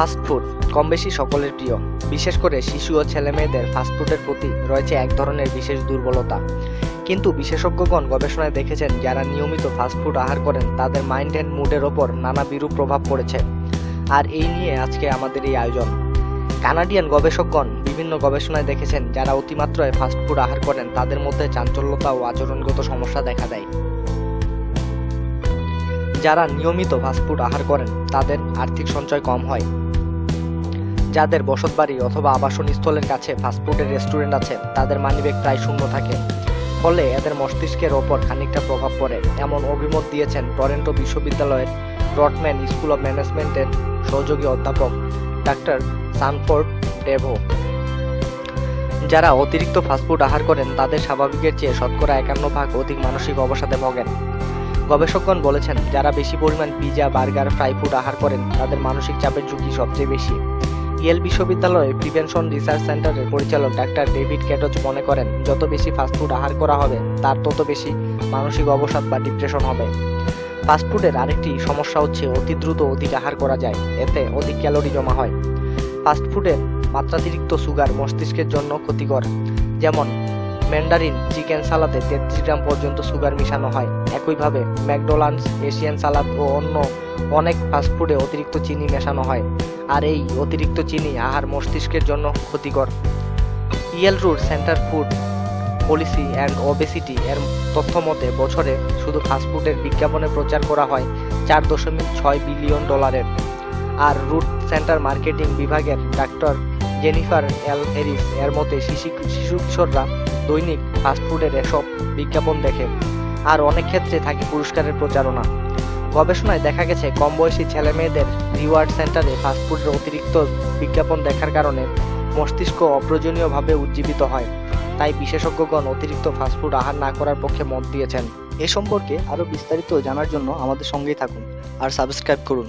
Fast food কম বেশি সকলের প্রিয়। বিশেষ করে শিশু ও ছেলেমেয়েদের ফাস্টফুডের প্রতি রয়েছে এক ধরনের বিশেষ দুর্বলতা। কিন্তু বিশেষজ্ঞগণ গবেষণায় দেখেছেন, যারা নিয়মিত ফাস্টফুড আহার করেন, তাদের মাইন্ড অ্যান্ড মুডের ওপর নানা বিরূপ প্রভাব পড়েছে। আর এই নিয়ে আজকে আমাদের এই আয়োজন। কানাডিয়ান গবেষকগণ বিভিন্ন গবেষণায় দেখেছেন, যারা অতিমাত্রায় ফাস্টফুড আহার করেন, তাদের মধ্যে চাঞ্চল্যতা ও আচরণগত সমস্যা দেখা দেয়। যারা নিয়মিত ফাস্টফুড আহার করেন, তাদের আর্থিক সঞ্চয় কম হয়। যাদের বসতবাড়ি অথবা আবাসন স্থলের কাছে ফাস্টফুডের রেস্টুরেন্ট আছে, তাদের মানিব্যাগ প্রায় শূন্য থাকে। ফলে এদের মস্তিষ্কের ওপর খানিকটা প্রভাব পড়ে। এমন অভিমত দিয়েছেন টরেন্টো বিশ্ববিদ্যালয়ের ব্রডম্যান স্কুল অব ম্যানেজমেন্টের সহযোগী অধ্যাপক ডাক্তার সানফোর্ড ডেভো। যারা অতিরিক্ত ফাস্টফুড আহার করেন, তাদের স্বাভাবিকের চেয়ে শতকরা একান্ন ভাগ অধিক মানসিক অবসাদে ভোগেন। গবেষকগণ বলেছেন, যারা বেশি পরিমাণ পিজা বার্গার ফ্রাই ফুড আহার করেন, তাদের মানসিক চাপের ঝুঁকি সবচেয়ে বেশি। ইয়েল বিশ্ববিদ্যালয়ে প্রিভেনশন রিসার্চ সেন্টারের পরিচালক ডাক্তার ডেভিড ক্যাটজ মনে করেন, যত বেশি ফাস্টফুড আহার করা হবে, তার তত বেশি মানসিক অবসাদ বা ডিপ্রেশন হবে। ফাস্টফুডের আরেকটি সমস্যা হচ্ছে অতি দ্রুত অধিক আহার করা যায়, এতে অধিক ক্যালোরি জমা হয়। ফাস্টফুডের মাত্রাতিরিক্ত সুগার মস্তিষ্কের জন্য ক্ষতিকর, যেমন ম্যান্ডারিন চিকেন সালাদে তেত্রিশ গ্রাম পর্যন্ত সুগার মিশানো হয়। একইভাবে ম্যাকডোনাল্ডস, এশিয়ান সালাদ ও অন্য অনেক ফাস্টফুডে অতিরিক্ত চিনি মেশানো হয়। আর এই অতিরিক্ত চিনি আহার মস্তিষ্কের জন্য ক্ষতিকর। Yale Rudd Center food policy and obesity এর তথ্য মতে বছরে শুধু ফাস্টফুডের বিজ্ঞাপনে প্রচার করা হয় চার দশমিক ছয় বিলিয়ন ডলারের। আর রুট সেন্টার মার্কেটিং বিভাগের ডাক্তার জেনিফার এল হ্যারিস এর মতে শিশু শিশু কিশোররা দৈনিক ফাস্টফুডের এসব বিজ্ঞাপন দেখে। আর অনেক ক্ষেত্রে থাকে পুরস্কারের প্রচারণা। গবেষণায় দেখা গেছে কম বয়সী ছেলে মেয়েদের রিওয়ার্ড সেন্টারে ফাস্টফুডের অতিরিক্ত বিজ্ঞাপন দেখার কারণে মস্তিষ্ক অপ্রয়োজনীয়ভাবে উজ্জীবিত হয়। তাই বিশেষজ্ঞগণ অতিরিক্ত ফাস্টফুড আহার না করার পক্ষে মত দিয়েছেন। এ সম্পর্কে আরও বিস্তারিত জানার জন্য আমাদের সঙ্গেই থাকুন আর সাবস্ক্রাইব করুন।